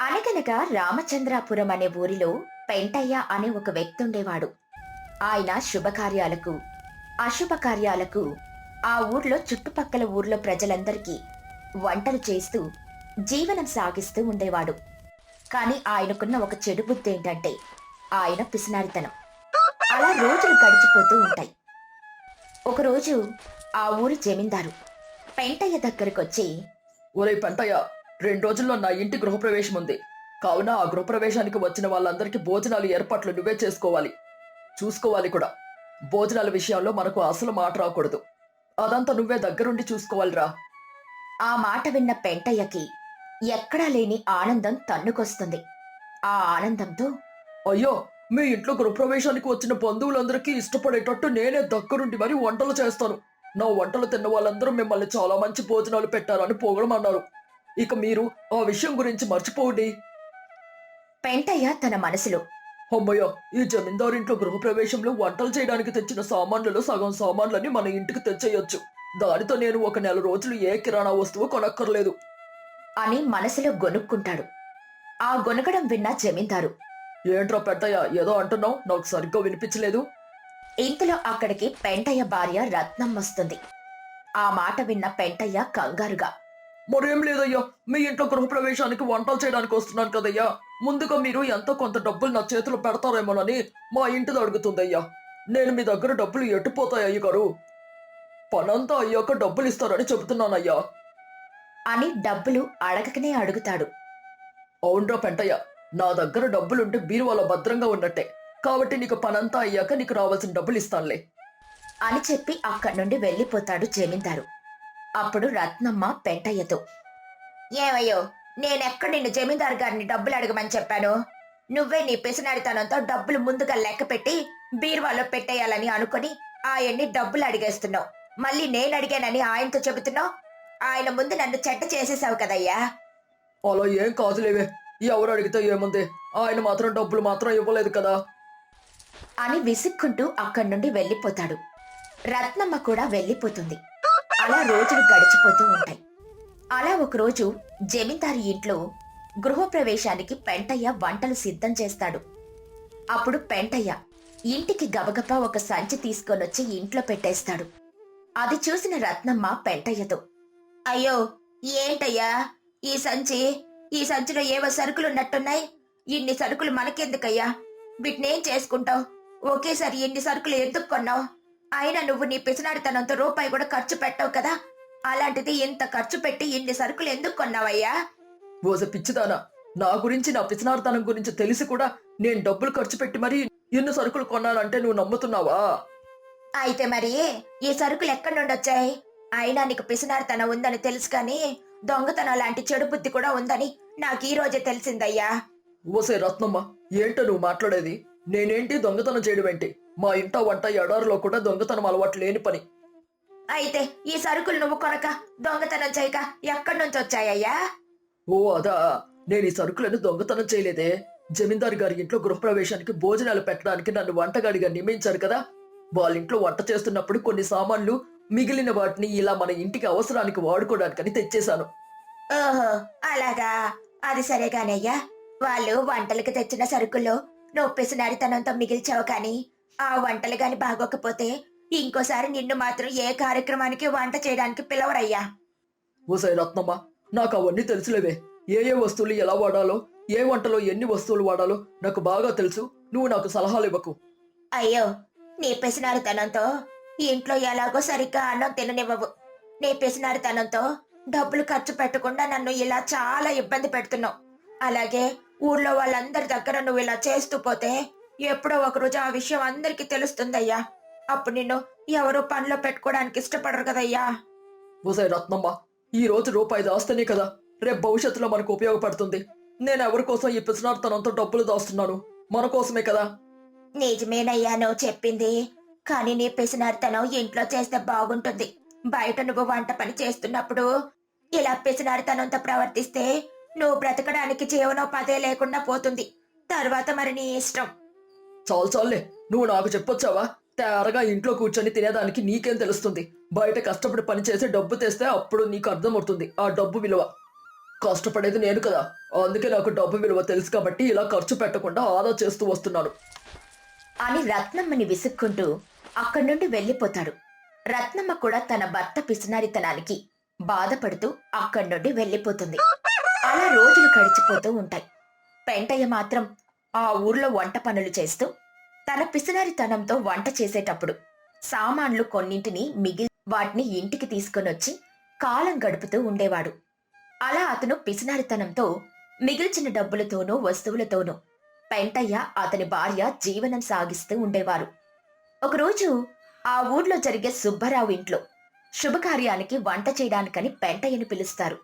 అనగనగా రామచంద్రాపురం అనే ఊరిలో పెంటయ్య అనే ఒక వ్యక్తి ఉండేవాడు ఆయన శుభకార్యాలకు అశుభకార్యాలకు ఆ ఊర్లో చుట్టుపక్కల ఊర్లో ప్రజలందరికీ వంటలు చేస్తూ జీవనం సాగిస్తూ ఉండేవాడు. కానీ ఆయనకున్న ఒక చెడు బుద్ధి ఏంటంటే ఆయన పిసినారితనం. అలా రోజులు గడిచిపోతూ ఉంటాయి. ఒకరోజు ఆ ఊరి జమీందారు పెంటయ్య దగ్గరకొచ్చి ఒరే పెంటయ్య రెండు రోజుల్లో నా ఇంటి గృహప్రవేశం ఉంది. కావున ఆ గృహప్రవేశానికి వచ్చిన వాళ్ళందరికీ భోజనాలు ఏర్పాట్లు నువ్వే చేసుకోవాలి. చూసుకోవాలి కూడా. భోజనాల విషయంలో మనకు అసలు మాట రాకూడదు. అదంతా నువ్వే దగ్గరుండి చూసుకోవాలిరా. ఆ మాట విన్న పెంటయ్యకి ఎక్కడా లేని ఆనందం తన్నుకొస్తుంది. ఆ ఆనందంతో అయ్యో మీ ఇంట్లో గృహప్రవేశానికి వచ్చిన బంధువులందరికీ ఇష్టపడేటట్టు నేనే దగ్గరుండి మరి వంటలు చేస్తాను. నా వంటలు తిన్న వాళ్ళందరూ మిమ్మల్ని చాలా మంచి భోజనాలు పెట్టారని పొగడమన్నారు. ఇక మీరు ఆ విషయం గురించి మర్చిపోండి. పెంటయ్య తన మనసులో అమ్మయ్య ఈ జమీందారింట్లో గృహప్రవేశంలో వంటలు చేయడానికి తెచ్చిన సామాన్లలో సగం సామాన్లని మన ఇంటికి తెచ్చేయొచ్చు. దానితో నేను ఒక నెల రోజులు ఏ కిరాణా వస్తువు కొనక్కర్లేదు. అని మనసులో గొనుక్కుంటాడు. ఆ గొనగడం విన్న జమీందారు ఏంట్రా పెద్దయ్య ఏదో అంటున్నావు? నాకు సరిగ్గా వినిపించలేదు. ఇంతలో అక్కడికి పెంటయ్య భార్య రత్నం వస్తుంది. ఆ మాట విన్న పెంటయ్య కంగారుగా మరేం లేదయ్యా మీ ఇంట్లో గృహప్రవేశానికి వంటలు చేయడానికి వస్తున్నాను కదయ్యా. ముందుగా మీరు ఎంతో కొంత డబ్బులు నా చేతిలో పెడతారేమోనని మా ఇంటిది అడుగుతుందయ్యా. నేను మీ దగ్గర డబ్బులు ఎట్టుపోతాయి అయ్యగారు పనంతా అయ్యాక డబ్బులు ఇస్తారని చెబుతున్నానయ్యా. అని డబ్బులు అడగకనే అడుగుతాడు. అవునరా పెంటయ్య నా దగ్గర డబ్బులుంటే బీరువాలో భద్రంగా ఉన్నట్టే. కాబట్టి నీకు పనంతా అయ్యాక నీకు రావాల్సిన డబ్బులు ఇస్తానులే. అని చెప్పి అక్కడి నుండి వెళ్ళిపోతాడు జమీందారు. అప్పుడు రత్నమ్మ పెంటయ్యతో ఏమయ్యో నేనెక్కడ నిన్ను జమీందారు గారిని డబ్బులు అడగమని చెప్పాను? నువ్వే నీ పిసినాడితనంతో డబ్బులు ముందుగా లెక్క పెట్టి బీరువాలో పెట్టేయాలని అనుకుని ఆయన్ని డబ్బులు అడిగేస్తున్నావు. మళ్ళీ నేను అడిగానని ఆయనతో చెబుతున్నావు? ఆయన ముందు నన్ను చెడ్డ చేసేసావు కదయ్యా. అలా ఏం కాదులేవే ఎవరు అడిగితే ఏముంది? ఆయన మాత్రం డబ్బులు మాత్రం ఇవ్వలేదు కదా. అని విసుక్కుంటూ అక్కడి నుండి వెళ్ళిపోతాడు. రత్నమ్మ కూడా వెళ్ళిపోతుంది. అలా రోజులు గడిచిపోతూ ఉంటాయి. అలా ఒకరోజు జమీందారు ఇంట్లో గృహప్రవేశానికి పెంటయ్య వంటలు సిద్ధం చేస్తాడు. అప్పుడు పెంటయ్య ఇంటికి గబగబా ఒక సంచి తీసుకొనొచ్చి ఇంట్లో పెట్టేస్తాడు. అది చూసిన రత్నమ్మ పెంటయ్యతో అయ్యో ఏంటయ్యా? ఈ సంచి ఈ సంచిలో ఏవో సరుకులు ఉన్నట్టున్నాయి ఇన్ని సరుకులు మనకెందుకయ్యా? వీటినేం చేసుకుంటావు? ఒకేసారి ఎన్ని సరుకులు ఎందుకు కొన్నావు? అయినా నువ్వు నీ పిసినాడితనంతో రూపాయి కూడా ఖర్చు పెట్టవు కదా? అలాంటిది ఇంత ఖర్చు పెట్టి ఇన్ని సరుకులు ఎందుకు కొన్నావయ్యా? ఓస పిచ్చిదానా నా గురించి నా పిసినార్తనం గురించి తెలిసి కూడా నేను డబ్బులు ఖర్చు పెట్టి మరీ ఎన్ని సరుకులు కొన్నానంటే నువ్వు నమ్ముతున్నావా? అయితే మరి ఈ సరుకులు ఎక్కడి నుండి వచ్చాయి? అయినా నీకు పిసినారితనం ఉందని తెలుసు కానీ దొంగతనం లాంటి చెడు బుద్ధి కూడా ఉందని నాకు ఈ రోజే తెలిసిందయ్యా. ఓసే రత్నమ్మ ఏంటో నువ్వు మాట్లాడేది? నేనేంటి దొంగతనం చేయడం ఏంటి? మా ఇంట వంట ఎడారిలో కూడా దొంగతనం అలవాటు లేని పని. అయితే ఈ సరుకులు నువ్వు కొనక దొంగతనం చేయక ఎక్కడి నుంచి వచ్చాయ్యా? ఓ అదా. నేను ఈ సరుకులను దొంగతనం చేయలేదే. జమీందారు గారి ఇంట్లో గృహప్రవేశానికి భోజనాలు పెట్టడానికి నన్ను వంటగాడిగా నియమించారు కదా. వాళ్ళ ఇంట్లో వంట చేస్తున్నప్పుడు కొన్ని సామాన్లు మిగిలిన వాటిని ఇలా మన ఇంటికి అవసరానికి వాడుకోవడానికని తెచ్చేశాను. ఓహో అలాగా. అది సరేగానయ్యా. వాళ్ళు వంటలకు తెచ్చిన సరుకుల్లో నువ్వు పిసినారితనంతో మిగిల్చావు కానీ ఆ వంటలు గాని బాగోకపోతే ఇంకోసారి నిన్ను మాత్రం ఏ కార్యక్రమానికి వంట చేయడానికి పిలవరయ్యా. ఓసే రత్నమ్మ నాకు అవన్నీ తెలుసులేవే. ఏ ఏ వస్తువులు ఎలా వాడాలో ఏ వంటలో ఎన్ని వస్తువులు వాడాలో నాకు బాగా తెలుసు. నువ్వు నాకు సలహాలు ఇవ్వకు. అయ్యో నీ పిసినారితనంతో ఇంట్లో ఎలాగో సరిగ్గా అన్నం తిననివ్వవు. నీ పిసినారితనంతో డబ్బులు ఖర్చు పెట్టకుండా నన్ను ఇలా చాలా ఇబ్బంది పెడుతున్నావు. అలాగే ఊర్లో వాళ్ళందరి దగ్గర నువ్వు ఇలా చేస్తూ పోతే ఎప్పుడో ఒకరోజు ఆ విషయం అందరికీ తెలుస్తుందయ్యా. అప్పుడు నిన్ను ఎవరు పనిలో పెట్టుకోవడానికి ఇష్టపడరు కదయ్యా. ఓసే రత్నమ్మ ఈ రోజు రూపాయి దాస్తేనే కదా రేపు భవిష్యత్తులో మనకు ఉపయోగపడుతుంది. నేను ఎవరి కోసం ఈ పిసినార్తనంతో డబ్బులు దాస్తున్నాను? మన కోసమే కదా. నిజమేనయ్యా నువ్వు చెప్పింది. కానీ నీ పిసినారితనం ఇంట్లో చేస్తే బాగుంటుంది. బయట నువ్వు వంట పని చేస్తున్నప్పుడు ఇలా పిసినారితనంతో ప్రవర్తిస్తే నువ్వు బ్రతకడానికి జీవనోపాధి లేకుండా పోతుంది. తర్వాత మరి నీ ఇష్టం. చాలు చాలులే నువ్వు నాకు చెప్పొచ్చావా? తేరగా ఇంట్లో కూర్చొని తినేదానికి నీకేం తెలుస్తుంది? బయట కష్టపడి పనిచేసి డబ్బు తెస్తే అప్పుడు నీకు అర్థమవుతుంది ఆ డబ్బు విలువ. కష్టపడేది నేను కదా అందుకే నాకు డబ్బు విలువ తెలుసు కాబట్టి ఇలా ఖర్చు పెట్టకుండా ఆదా చేస్తూ వస్తున్నాను. అని రత్నమ్మని విసుక్కుంటూ అక్కడి నుండి వెళ్ళిపోతాడు. రత్నమ్మ కూడా తన భర్త పిసినారితనానికి బాధపడుతూ అక్కడి నుండి వెళ్ళిపోతుంది. అలా రోజులు గడిచిపోతూ ఉంటాయి. పెంటయ్య మాత్రం ఆ ఊర్లో వంట పనులు చేస్తూ తన పిసినారితనంతో వంట చేసేటప్పుడు సామాన్లు కొన్నింటిని మిగిలి వాటిని ఇంటికి తీసుకొనొచ్చి కాలం గడుపుతూ ఉండేవాడు. అలా అతను పిసినారితనంతో మిగిల్చిన డబ్బులతోనూ వస్తువులతోనూ పెంటయ్య అతని భార్య జీవనం సాగిస్తూ ఉండేవారు. ఒకరోజు ఆ ఊర్లో జరిగే సుబ్బారావు ఇంట్లో శుభకార్యానికి వంట చేయడానికని పెంటయ్యని పిలుస్తారు.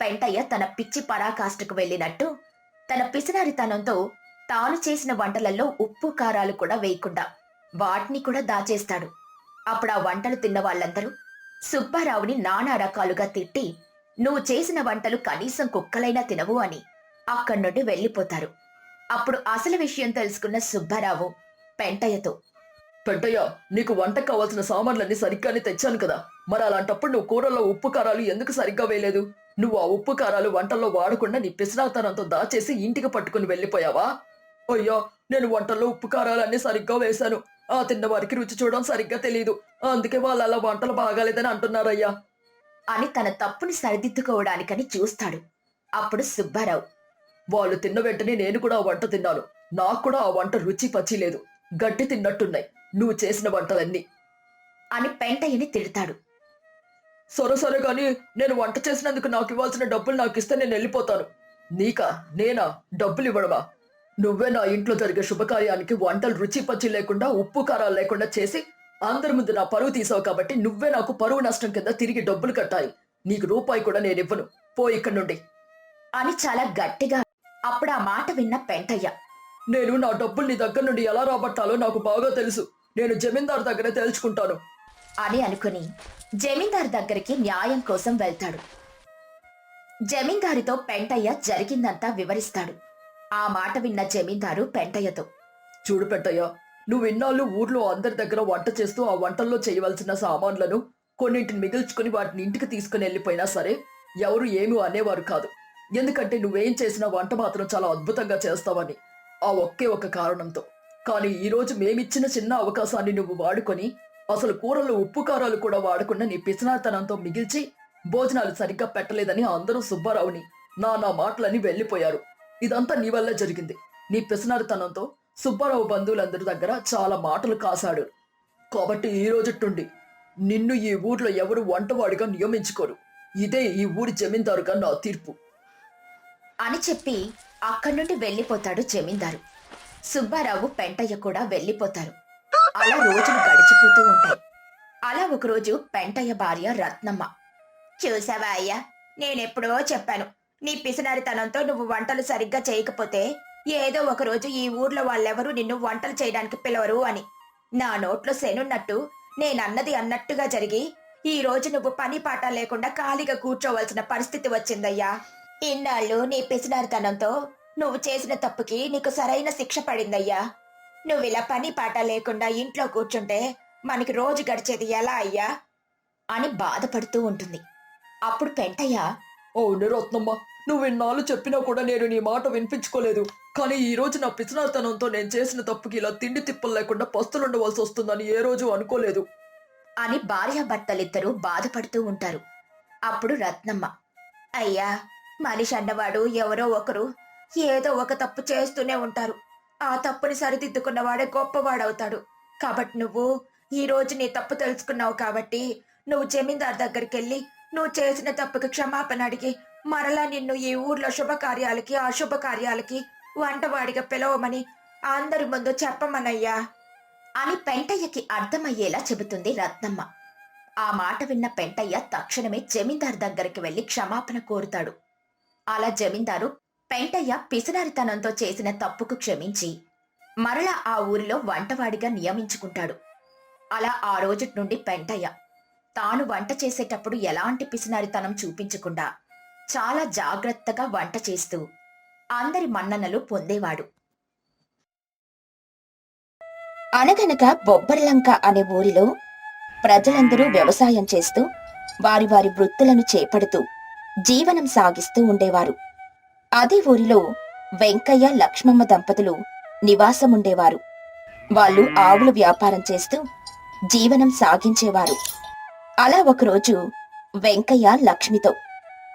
పెంటయ్య తన పిచ్చి పరాకాష్ఠకు వెళ్ళినట్టు తన పిసినారితనంతో తాను చేసిన వంటలలో ఉప్పు కారాలు కూడా వేయకుండా వాటిని కూడా దాచేస్తాడు. అప్పుడు ఆ వంటలు తిన్న వాళ్ళందరూ సుబ్బారావుని నానా రకాలుగా తిట్టి నువ్వు చేసిన వంటలు కనీసం కుక్కలైనా తినవు అని అక్కడి నుండి వెళ్ళిపోతారు. అప్పుడు అసలు విషయం తెలుసుకున్న సుబ్బారావు పెంటయ్యతో పెంటయ్య నీకు వంట కావాల్సిన సామాన్లన్నీ సరిగ్గానే తెచ్చాను కదా. మరి అలాంటప్పుడు నువ్వు కూరల్లో ఉప్పు కారాలు ఎందుకు సరిగ్గా వేయలేదు? నువ్వు ఆ ఉప్పు కారాలు వంటల్లో వాడకుండా నీ పిసినాతనంతో దాచేసి ఇంటికి పట్టుకుని వెళ్ళిపోయావా? అయ్యా నేను వంటల్లో ఉప్పు కారాలన్నీ సరిగ్గా వేశాను. ఆ తిన్న వారికి రుచి చూడడం సరిగ్గా తెలియదు అందుకే వాళ్ళు అలా వంటలు బాగాలేదని అంటున్నారయ్యా. అని తన తప్పుని సరిదిద్దుకోవడానికని చూస్తాడు. అప్పుడు సుబ్బారావు వాళ్ళు తిన్న వెంటనే నేను కూడా ఆ వంట తిన్నాను. నాకు కూడా ఆ వంట రుచి పచ్చి లేదు. గడ్డి తిన్నట్టున్నాయి. నువ్వు చేసిన వంటలన్నీ. అని పెంటయ్యని తిడతాడు. సరే సరే కానీ నేను వంట చేసినందుకు నాకు ఇవ్వాల్సిన డబ్బులు నాకు ఇస్తే నేను వెళ్ళిపోతాను. నీకా? నేనా? డబ్బులు ఇవ్వడమా? నువ్వే నా ఇంట్లో జరిగే శుభకార్యానికి వంటలు రుచి పచ్చి లేకుండా ఉప్పు కారాలు లేకుండా చేసి అందరి ముందు నా పరువు తీసావు కాబట్టి నువ్వే నాకు పరువు నష్టం కింద తిరిగి డబ్బులు కట్టాలి. నీకు రూపాయి కూడా నేను ఇవ్వను. పో ఇక్కడి నుండి. అని చాలా గట్టిగా అప్పుడు ఆ మాట విన్న పెంటయ్య. నేను నా డబ్బులు నీ దగ్గర నుండి ఎలా రాబట్టాలో నాకు బాగా తెలుసు. నేను జమీందారు దగ్గరే తేల్చుకుంటాను. అని అనుకుని జమీందారు దగ్గరికి న్యాయం కోసం వెళ్తాడు. జమీందారితో పెంటయ్య జరిగిందంతా వివరిస్తాడు. ఆ మాట విన్న జమీందారు పెంటయ్యతో. చూడు పెట్టయ్య నువ్వు ఇన్నాళ్ళు ఊర్లో అందరి దగ్గర వంట చేస్తూ ఆ వంటల్లో చేయవలసిన సామాన్లను కొన్నింటిని మిగిల్చుకుని వాటిని ఇంటికి తీసుకుని వెళ్ళిపోయినా సరే ఎవరు ఏమి అనేవారు కాదు. ఎందుకంటే నువ్వేం చేసినా వంట మాత్రం చాలా అద్భుతంగా చేస్తావని ఆ ఒకే ఒక కారణంతో. కానీ ఈరోజు మేమిచ్చిన చిన్న అవకాశాన్ని నువ్వు వాడుకొని అసలు కూరలు ఉప్పు కారాలు కూడా వాడకుండా నీ పిసినాతనంతో మిగిల్చి భోజనాలు సరిగ్గా పెట్టలేదని అందరూ సుబ్బారావుని నా నా మాటలని వెళ్ళిపోయారు. ఇదంతా నీ వల్ల జరిగింది. నీ పిసినారితనంతో సుబ్బారావు బంధువులందరి దగ్గర చాలా మాటలు కాశాడు. కాబట్టి ఈ రోజుట్టుండి నిన్ను ఈ ఊర్లో ఎవరు వంటవాడిగా నియమించుకోరు. ఇదే ఈ ఊరి జమీందారుగా నా తీర్పు. అని చెప్పి అక్కడి నుండి వెళ్ళిపోతాడు జమీందారు. సుబ్బారావు పెంటయ్య కూడా వెళ్ళిపోతారు. అలా రోజులు గడిచిపోతూ ఉంటాయి. అలా ఒకరోజు పెంటయ్య భార్య రత్నమ్మ చూసావా అయ్యా నేనెప్పుడో చెప్పాను నీ పిసినారితనంతో నువ్వు వంటలు సరిగ్గా చేయకపోతే ఏదో ఒకరోజు ఈ ఊర్లో వాళ్ళెవరూ నిన్ను వంటలు చేయడానికి పిలవరు అని. నా నోట్లో శనున్నట్టు నేనన్నది అన్నట్టుగా జరిగి ఈ రోజు నువ్వు పని పాట లేకుండా ఖాళీగా కూర్చోవలసిన పరిస్థితి వచ్చిందయ్యా. ఇన్నాళ్ళు నీ పిసినారితనంతో నువ్వు చేసిన తప్పుకి నీకు సరైన శిక్ష పడిందయ్యా. నువ్వు ఇలా పని పాట లేకుండా ఇంట్లో కూర్చుంటే మనకి రోజు గడిచేది ఎలా అయ్యా? అని బాధపడుతూ ఉంటుంది. అప్పుడు పెంటయ్య అవును రత్నమ్మ నువ్వు ఇన్నాళ్ళు చెప్పినా కూడా నేను నీ మాట వినిపించుకోలేదు. కానీ ఈ రోజు నా పిసినాతనంతో నేను చేసిన తప్పుకి ఇలా తిండి తిప్పలు లేకుండా పస్తులుండవలసి వస్తుందని ఏ రోజు అనుకోలేదు. అని భార్యాభర్తలిద్దరూ బాధపడుతూ ఉంటారు. అప్పుడు రత్నమ్మ అయ్యా మనిషి అన్నవాడు ఎవరో ఒకరు ఏదో ఒక తప్పు చేస్తూనే ఉంటారు. ఆ తప్పుని సరిదిద్దుకున్నవాడే గొప్పవాడవుతాడు. కాబట్టి నువ్వు ఈ రోజు నీ తప్పు తెలుసుకున్నావు కాబట్టి నువ్వు జమీందార్ దగ్గరికి వెళ్ళి నువ్వు చేసిన తప్పుకి క్షమాపణ అడిగి మరలా నిన్ను ఈ ఊర్లో శుభకార్యాలకి అశుభకార్యాలకి వంటవాడిగా పిలవమని అందరి ముందు చెప్పమనయ్యా అని పెంటయ్యకి అర్థమయ్యేలా చెబుతుంది రత్నమ్మ. ఆ మాట విన్న పెంటయ్య తక్షణమే జమీందార్ దగ్గరికి వెళ్ళి క్షమాపణ కోరుతాడు. అలా జమీందారు పెంటయ్య పిసినారితనంతో చేసిన తప్పుకు క్షమించి మరలా ఆ ఊరిలో వంటవాడిగా నియమించుకుంటాడు. అలా ఆ రోజు నుండి పెంటయ్య తాను వంట చేసేటప్పుడు ఎలాంటి పిసినారితనం చూపించకుండా చాలా జాగ్రత్తగా వంట చేస్తూ అందరి మన్ననలు పొందేవాడు. అనగనగా బొబ్బర్లంక అనే ఊరిలో ప్రజలందరూ వ్యవసాయం చేస్తూ వారి వారి వృత్తులను చేపడుతూ జీవనం సాగిస్తూ ఉండేవారు. అదే ఊరిలో వెంకయ్య లక్ష్మమ్మ దంపతులు నివాసముండేవారు. వాళ్ళు ఆవుల వ్యాపారం చేస్తూ జీవనం సాగించేవారు. అలా ఒకరోజు వెంకయ్య లక్ష్మితో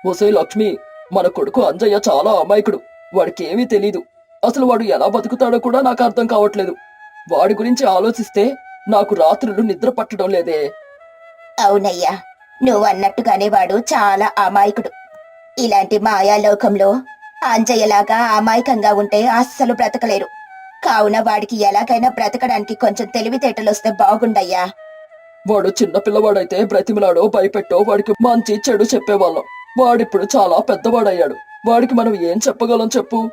ఒసే లక్ష్మి మన కొడుకు అంజయ్య చాలా అమాయకుడు. వాడికి ఏమీ తెలీదు. అసలు వాడు ఎలా బతుకుతాడో కూడా నాకు అర్థం కావట్లేదు. వాడి గురించి ఆలోచిస్తే నాకు రాత్రులు నిద్ర పట్టడం లేదే. అవునయ్యా నువ్వు అన్నట్టుగానే వాడు చాలా అమాయకుడు. ఇలాంటి మాయాలోకంలో అంజయ్యలాగా అమాయకంగా ఉంటే అస్సలు బ్రతకలేరు. కావున వాడికి ఎలాగైనా బ్రతకడానికి కొంచెం తెలివితేటలొస్తే బాగుండయ్యా. వాడు చిన్న పిల్లవాడైతే బ్రతిమలాడో భయపెట్టో వాడికి మంచి చెడు చెప్పేవాళ్ళం. వాడిప్పుడు చాలా పెద్దవాడయ్యాడు. వాడికి మనం ఏం చెప్పగలం చెప్పు?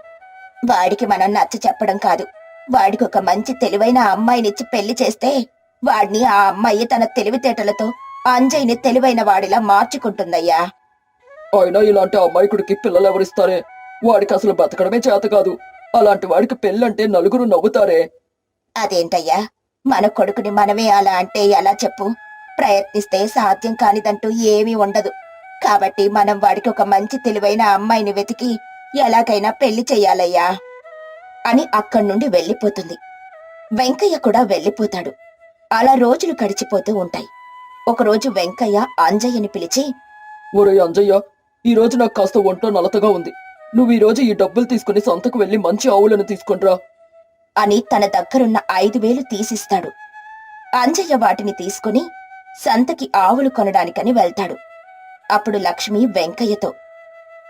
వాడికి మనం నచ్చ చెప్పడం కాదు. వాడికి ఒక మంచి తెలివైన అమ్మాయినిచ్చి పెళ్ళి చేస్తే వాడిని ఆ అమ్మాయి తన తెలివితేటలతో అంజయ్యని తెలివైన వాడిలా మార్చుకుంటుందయ్యా. అయినా ఇలాంటి అమాయకుడికి పిల్లలు ఎవరిస్తారే వాడికి అసలు బతకడమే చేత కాదు. అలాంటి వాడికి పెళ్ళంటే నలుగురు నవ్వుతారే? అదేంటయ్యా? మన కొడుకుని మనమే అలా అంటే ఎలా చెప్పు? ప్రయత్నిస్తే సాధ్యం కానిదంటూ ఏమీ ఉండదు. కాబట్టి మనం వాడికి ఒక మంచి తెలివైన అమ్మాయిని వెతికి ఎలాగైనా పెళ్ళి చెయ్యాలయ్యా. అని అక్కడి నుండి వెళ్ళిపోతుంది. వెంకయ్య కూడా వెళ్ళిపోతాడు. అలా రోజులు గడిచిపోతూ ఉంటాయి. ఒకరోజు వెంకయ్య అంజయ్యని పిలిచి ఒరే అంజయ్య ఈ రోజు నాకు కాస్త ఒంట్లో నలతగా ఉంది. నువ్వు ఈ రోజు ఈ డబ్బులు తీసుకుని సంతకు వెళ్ళి మంచి ఆవులను తీసుకుంట్రా అని తన దగ్గరున్న ఐదు వేలు తీసిస్తాడు. అంజయ్య వాటిని తీసుకుని సంతకి ఆవులు కొనడానికని వెళ్తాడు. అప్పుడు లక్ష్మి వెంకయ్యతో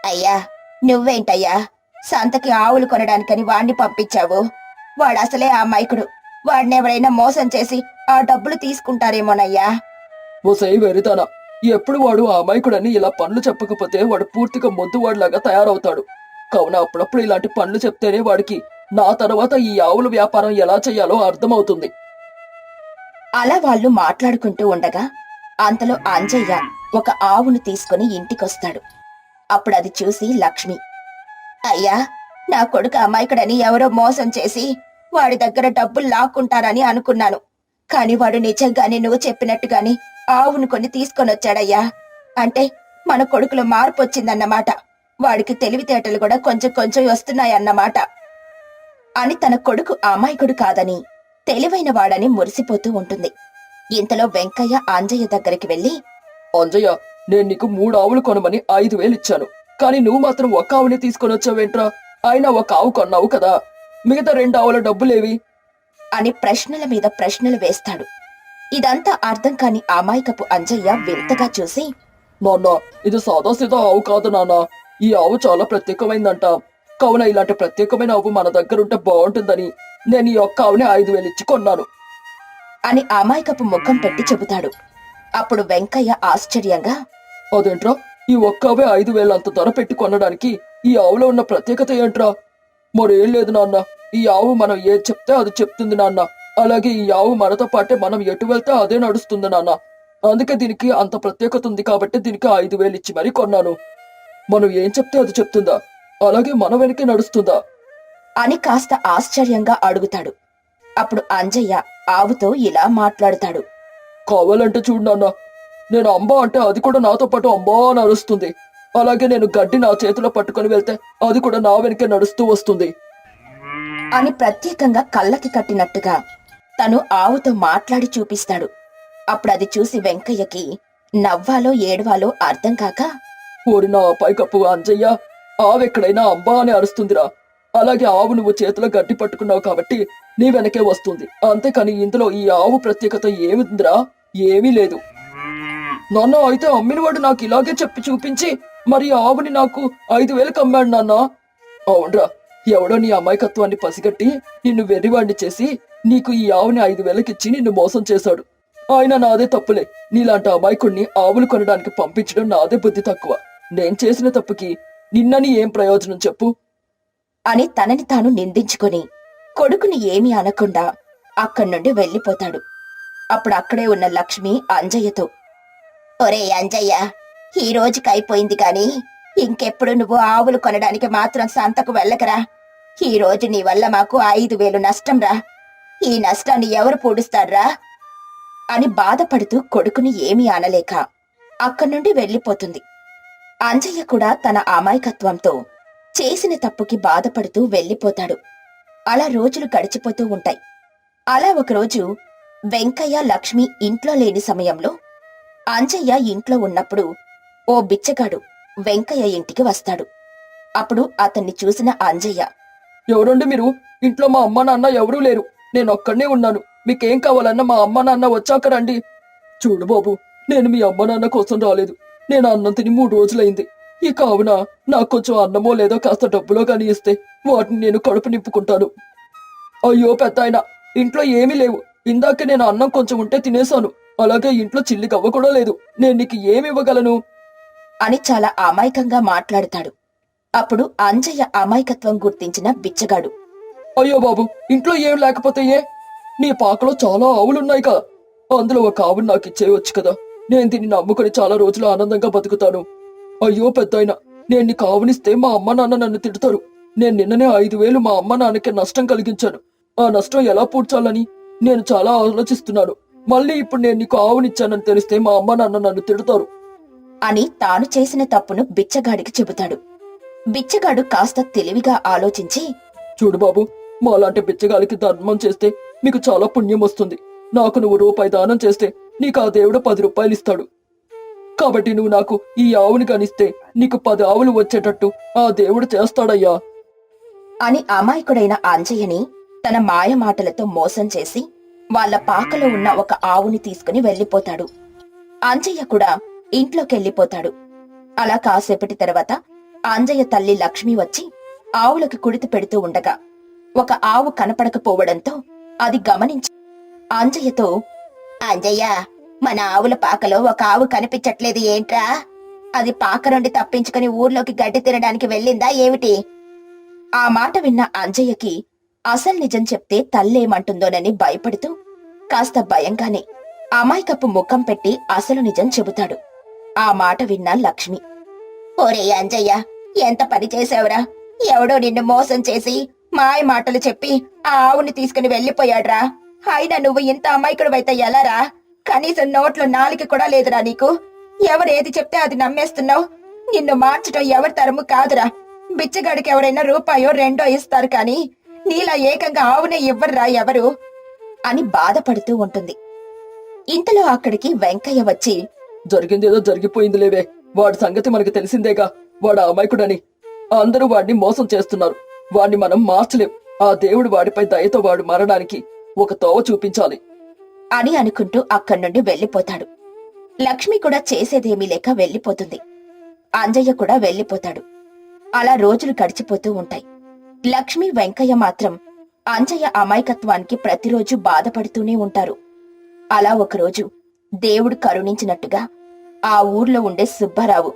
అయ్యా నువ్వేంటయ్యా? సంతకి ఆవులు కొనడానికని వాణ్ణి పంపించావు. వాడసలే అసలే ఆ మైకుడు వాడినెవరైనా మోసం చేసి ఆ డబ్బులు తీసుకుంటారేమోనయ్యా? ఓసై వెరితానా. ఎప్పుడు వాడు ఆ అమాయకుడని ఇలా పనులు చెప్పకపోతే వాడు పూర్తిగా మొద్దువాడిలాగా తయారవుతాడు. కావున అప్పుడప్పుడు ఇలాంటి పనులు చెప్తేనే వాడికి నా తర్వాత ఈ ఆవుల వ్యాపారం ఎలా చేయాలో అర్థమవుతుంది. అలా వాళ్ళు మాట్లాడుకుంటూ ఉండగా అంతలో అంజయ్య ఒక ఆవును తీసుకుని ఇంటికొస్తాడు. అప్పుడు అది చూసి లక్ష్మి అయ్యా నా కొడుకు అమాయకుడని ఎవరో మోసం చేసి వాడి దగ్గర డబ్బులు లాక్కుంటారని అనుకున్నాను. కాని వాడు నిజంగానే నువ్వు చెప్పినట్టుగాని ఆవును కొని తీసుకొని వచ్చాడయ్యా అంటే మన కొడుకులో మార్పు వచ్చిందన్నమాట వాడికి తెలివితేటలు కూడా కొంచెం కొంచెం వస్తున్నాయన్నమాట. అని తన కొడుకు అమాయకుడు కాదని తెలివైన వాడని మురిసిపోతూ ఉంటుంది. ఇంతలో వెంకయ్య ఆంజయ్య దగ్గరికి వెళ్ళి అంజయ్య నేను నీకు మూడు ఆవులు కొనమని ఐదు వేలు ఇచ్చాను. కానీ నువ్వు మాత్రం ఒక ఆవుని తీసుకొని వచ్చావేంట్రా? అయినా ఒక ఆవు కొన్నావు కదా. మిగతా రెండు ఆవుల డబ్బులేవి? అని ప్రశ్నల మీద ప్రశ్నలు వేస్తాడు. ఇదంతా అర్థం కాని అమాయకపు అంజయ్య వింతగా చూసి నాన్న ఇది సాదాసీదా ఆవు కాదు నాన్న. ఈ ఆవు చాలా ప్రత్యేకమైందంట. కావున ఇలాంటి ప్రత్యేకమైన ఆవు మన దగ్గర ఉంటే బాగుంటుందని నేను ఈ ఒక్క ఆవుని ఐదు వేలు ఇచ్చి కొన్నాను. అని అమాయకపు ముఖం పెట్టి చెబుతాడు. అప్పుడు వెంకయ్య ఆశ్చర్యంగా అదేంట్రా? ఈ ఒక్క ఆవే ఐదు వేలు అంత ధర పెట్టి కొనడానికి ఈ ఆవులో ఉన్న ప్రత్యేకత ఏంట్రా? మరేం లేదు నాన్న. ఈ ఆవు మనం ఏది చెప్తే అది చెప్తుంది నాన్న. అలాగే ఈ ఆవు మనతో పాటే మనం ఎటు వెళ్తే అదే నడుస్తుంది నాన్న. అందుకే దీనికి అంత ప్రత్యేకత ఉంది కాబట్టి దీనికి ఐదు వేలు ఇచ్చి మరీ కొన్నాను. మనం ఏం చెప్తే అది చెప్తుందా? అలాగే మన వెనకే నడుస్తుందా? అని కాస్త ఆశ్చర్యంగా అడుగుతాడు. అప్పుడు అంజయ్య ఆవుతో ఇలా మాట్లాడుతాడు. కావాలంటే చూడు నాన్న నేను అంబా అంటే అది కూడా నాతో పాటు అంబా అని అరుస్తుంది. అలాగే నేను గడ్డి నా చేతిలో పట్టుకొని వెళ్తే అది కూడా నా వెనకే నడుస్తూ వస్తుంది. అని ప్రత్యేకంగా కళ్ళకి కట్టినట్టుగా తను ఆవుతో మాట్లాడి చూపిస్తాడు. అప్పుడు అది చూసి వెంకయ్యకి నవ్వాలో ఏడవాలో అర్థం కాక ఓరి నా పైకప్పు అంజయ్య ఆవెక్కడైనా అంబా అని అరుస్తుందిరా. అలాగే ఆవు నువ్వు చేతిలో గట్టి పట్టుకున్నావు కాబట్టి నీ వెనకే వస్తుంది. అంతేకాని ఇందులో ఈ ఆవు ప్రత్యేకత ఏమిందిరా? ఏమీ లేదు. నాన్న అయితే అమ్మినవాడు నాకు ఇలాగే చెప్పి చూపించి మరి ఆవుని నాకు ఐదు వేలకు అమ్మాడు నాన్న. అవునరా ఎవడో నీ అమాయకత్వాన్ని పసిగట్టి నిన్ను వెర్రివాణ్ణి చేసి నీకు ఈ ఆవుని ఐదు వేలకిచ్చి నిన్ను మోసం చేశాడు. ఆయన నాదే తప్పులే. నీలాంటి అమాయకుణ్ణి ఆవులు కొనడానికి పంపించడం నాదే బుద్ధి తక్కువ. నేను చేసిన తప్పుకి నిన్నని ఏం ప్రయోజనం చెప్పు? అని తనని తాను నిందించుకొని కొడుకుని ఏమీ అనకుండా అక్కడి నుండి వెళ్ళిపోతాడు. అప్పుడు అక్కడే ఉన్న లక్ష్మి అంజయ్యతో ఒరే అంజయ్య ఈ రోజుకి అయిపోయింది కాని ఇంకెప్పుడు నువ్వు ఆవులు కొనడానికి మాత్రం సంతకు వెళ్ళకరా. ఈ రోజు నీ వల్ల మాకు ఐదు వేలు నష్టం రా. ఈ నష్టాన్ని ఎవరు పూడుస్తాడ్రా? అని బాధపడుతూ కొడుకుని ఏమీ అనలేక అక్కడి నుండి వెళ్ళిపోతుంది. అంజయ్య కూడా తన అమాయకత్వంతో చేసిన తప్పుకి బాధపడుతూ వెళ్ళిపోతాడు. అలా రోజులు గడిచిపోతూ ఉంటాయి. అలా ఒకరోజు వెంకయ్య లక్ష్మి ఇంట్లో లేని సమయంలో అంజయ్య ఇంట్లో ఉన్నప్పుడు ఓ బిచ్చగాడు వెంకయ్య ఇంటికి వస్తాడు. అప్పుడు అతన్ని చూసిన అంజయ్య ఎవరండి మీరు? ఇంట్లో మా అమ్మ నాన్న ఎవరూ లేరు. నేను ఒక్కడనే ఉన్నాను. మీకేం కావాలన్నా మా అమ్మ నాన్న వచ్చాక రండి. చూడు బాబు నేను మీ అమ్మ నాన్న కోసం రాలేదు. నేను అన్నం తిని మూడు రోజులైంది. ఈ కావున నాకు కొంచెం అన్నమో లేదో కాస్త డబ్బులో కానీ ఇస్తే వాటిని నేను కడుపు నింపుకుంటాను. అయ్యో పెద్ద ఇంట్లో ఏమీ లేవు. ఇందాక నేను అన్నం కొంచెం ఉంటే తినేశాను. అలాగే ఇంట్లో చిల్లి గవ్వ కూడా లేదు. నేను నీకు ఏమి ఇవ్వగలను? అని చాలా అమాయకంగా మాట్లాడతాడు. అప్పుడు అంజయ్య అమాయకత్వం గుర్తించిన బిచ్చగాడు. అయ్యో బాబు ఇంట్లో ఏం లేకపోతే ఏ? నీ పాకలో చాలా ఆవులున్నాయి కదా అందులో ఒక ఆవును నాకు ఇచ్చేయవచ్చు కదా. నేను దీన్ని నమ్ముకుని చాలా రోజులు ఆనందంగా బతుకుతాను. అయ్యో పెద్దాయన నేను నీకు ఆవునిస్తే మా అమ్మ నాన్న నన్ను తిడతారు. నేను నిన్ననే ఐదు వేలు మా అమ్మ నాన్నకి నష్టం కలిగించాను. ఆ నష్టం ఎలా పూడ్చాలని నేను చాలా ఆలోచిస్తున్నాను. మళ్ళీ ఇప్పుడు నేను నీకు ఆవునిచ్చానని తెలిస్తే మా అమ్మ నాన్న నన్ను తిడతారు. అని తాను చేసిన తప్పును బిచ్చగాడికి చెబుతాడు. బిచ్చగాడు కాస్త తెలివిగా ఆలోచించి చూడు బాబు మాలాంటి బిచ్చగాలికి ధర్మం చేస్తే మీకు చాలా పుణ్యం వస్తుంది. నాకు నువ్వు రూపాయి దానం చేస్తే నీకు ఆ దేవుడు పది రూపాయలు ఇస్తాడు. కాబట్టి నువ్వు నాకు ఈ ఆవుని కనిస్తే నీకు పది ఆవులు వచ్చేటట్టు ఆ దేవుడు చేస్తాడయ్యా. అని అమాయకుడైన అంజయ్యని తన మాయ మాటలతో మోసం చేసి వాళ్ళ పాకలో ఉన్న ఒక ఆవుని తీసుకుని వెళ్ళిపోతాడు అంజయ్య కూడా ఇంట్లోకెళ్ళిపోతాడు అలా కాసేపటి తర్వాత అంజయ్య తల్లి లక్ష్మి వచ్చి ఆవులకు కుడితి పెడుతూ ఉండగా ఒక ఆవు కనపడకపోవడంతో అది గమనించి అంజయ్యతో అంజయ్య మన ఆవుల పాకలో ఒక ఆవు కనిపించట్లేదు ఏంట్రా? అది పాక నుండి తప్పించుకుని ఊర్లోకి గడ్డి తినడానికి వెళ్ళిందా ఏమిటి? ఆ మాట విన్న అంజయ్యకి అసలు నిజం చెప్తే తల్లేమంటుందోనని భయపడుతూ కాస్త భయంగానే అమాయకప్పు ముఖం పెట్టి అసలు నిజం చెబుతాడు. ఆ మాట విన్న లక్ష్మి. ఒరే అంజయ్య ఎంత పని చేసావురా ఎవడో నిన్ను మోసం చేసి మాయ మాటలు చెప్పి ఆ ఆవుని తీసుకుని వెళ్ళిపోయాడ్రా. అయినా నువ్వు ఇంత అమాయకుడివైతే ఎలారా? కనీసం నోట్లో నాలిక కూడా లేదురా నీకు. ఎవరు ఏది చెప్తే అది నమ్మేస్తున్నావు? నిన్ను మార్చటం ఎవరి తరము కాదురా. బిచ్చగాడికి ఎవరైనా రూపాయో రెండో ఇస్తారు కాని నీలా ఏకంగా ఆవునే ఇవ్వర్రా ఎవరు? అని బాధపడుతూ ఉంటుంది. ఇంతలో అక్కడికి వెంకయ్య వచ్చి జరిగిందేదో జరిగిపోయింది లేవే వాడి సంగతి మనకు తెలిసిందేగా. వాడు అమాయకుడని. అందరూ వాడిని మోసం చేస్తున్నారు. వాడిని మనం మార్చలేం. ఆ దేవుడు వాడిపై దయతో వాడు మరణానికి ఒక తోవ చూపించాలి. అని అనుకుంటూ అక్కడి నుండి వెళ్ళిపోతాడు లక్ష్మి కూడా చేసేదేమీ లేక వెళ్ళిపోతుంది అంజయ్య కూడా వెళ్ళిపోతాడు అలా రోజులు గడిచిపోతూ ఉంటాయి. లక్ష్మి వెంకయ్య మాత్రం అంజయ్య అమాయకత్వానికి ప్రతిరోజు బాధపడుతూనే ఉంటారు. అలా ఒకరోజు దేవుడు కరుణించినట్టుగా ఆ ఊర్లో ఉండే సుబ్బారావు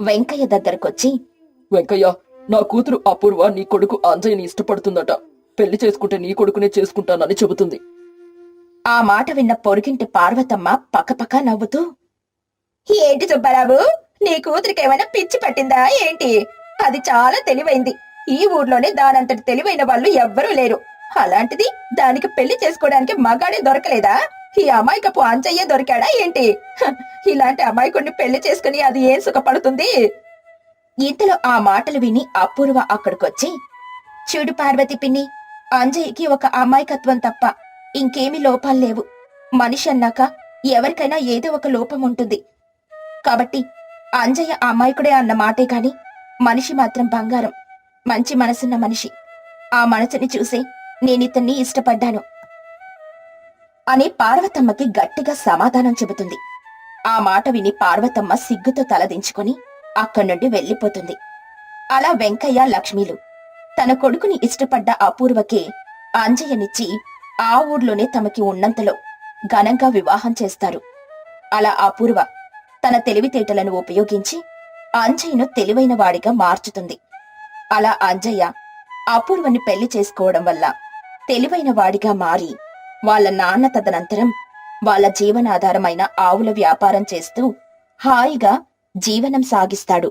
వెంకయ్య దగ్గరకొచ్చి వెంకయ్య నా కూతురు అపూర్వ నీ కొడుకు అంజయ్యని ఇష్టపడుతుందట. పెళ్ళి చేసుకుంటే నీ కొడుకునే చేసుకుంటానని చెబుతుంది. ఆ మాట విన్న పొరుగింటి పార్వతమ్మ పక్కపక్క నవ్వుతూ ఏంటి సుబ్బారావు నీ కూతురికి ఏమైనా పిచ్చి పట్టిందా ఏంటి? అది చాలా తెలివైంది. ఈ ఊర్లోనే దానంతటి తెలివైన వాళ్ళు ఎవ్వరూ లేరు. అలాంటిది దానికి పెళ్ళి చేసుకోవడానికి మగాడే దొరకలేదా? ఈ అమాయకపు అంచయ్యే దొరికాడా ఏంటి? ఇలాంటి అమాయకుడిని పెళ్ళి చేసుకుని అది ఏం సుఖపడుతుంది? ఇంతలో ఆ మాటలు విని అపూర్వ అక్కడికొచ్చి చూడు పార్వతి పిన్ని అంజయ్యకి ఒక అమాయకత్వం తప్ప ఇంకేమి లోపాలు లేవు. మనిషి అన్నాక ఎవరికైనా ఏదో ఒక లోపం ఉంటుంది. కాబట్టి అంజయ్య అమాయకుడే అన్న మాటే కాని మనిషి మాత్రం బంగారం. మంచి మనసున్న మనిషి. ఆ మనసుని చూసే నేనితన్ని ఇష్టపడ్డాను. అని పార్వతమ్మకి గట్టిగా సమాధానం చెబుతుంది. ఆ మాట విని పార్వతమ్మ సిగ్గుతో తలదించుకుని అక్కడి నుండి వెళ్ళిపోతుంది. అలా వెంకయ్య లక్ష్మీలు తన కొడుకుని ఇష్టపడ్డ అపూర్వకే అంజయ్యనిచ్చి ఆ ఊర్లోనే తమకి ఉన్నంతలో ఘనంగా వివాహం చేస్తారు. అలా అపూర్వ తన తెలివితేటలను ఉపయోగించి అంజయ్యను తెలివైన వాడిగా మార్చుతుంది. అలా అంజయ్య అపూర్వని పెళ్ళి చేసుకోవడం వల్ల తెలివైన వాడిగా మారి వాళ్ళ నాన్న తదనంతరం వాళ్ళ జీవనాధారమైన ఆవుల వ్యాపారం చేస్తూ హాయిగా జీవనం సాగిస్తాడు.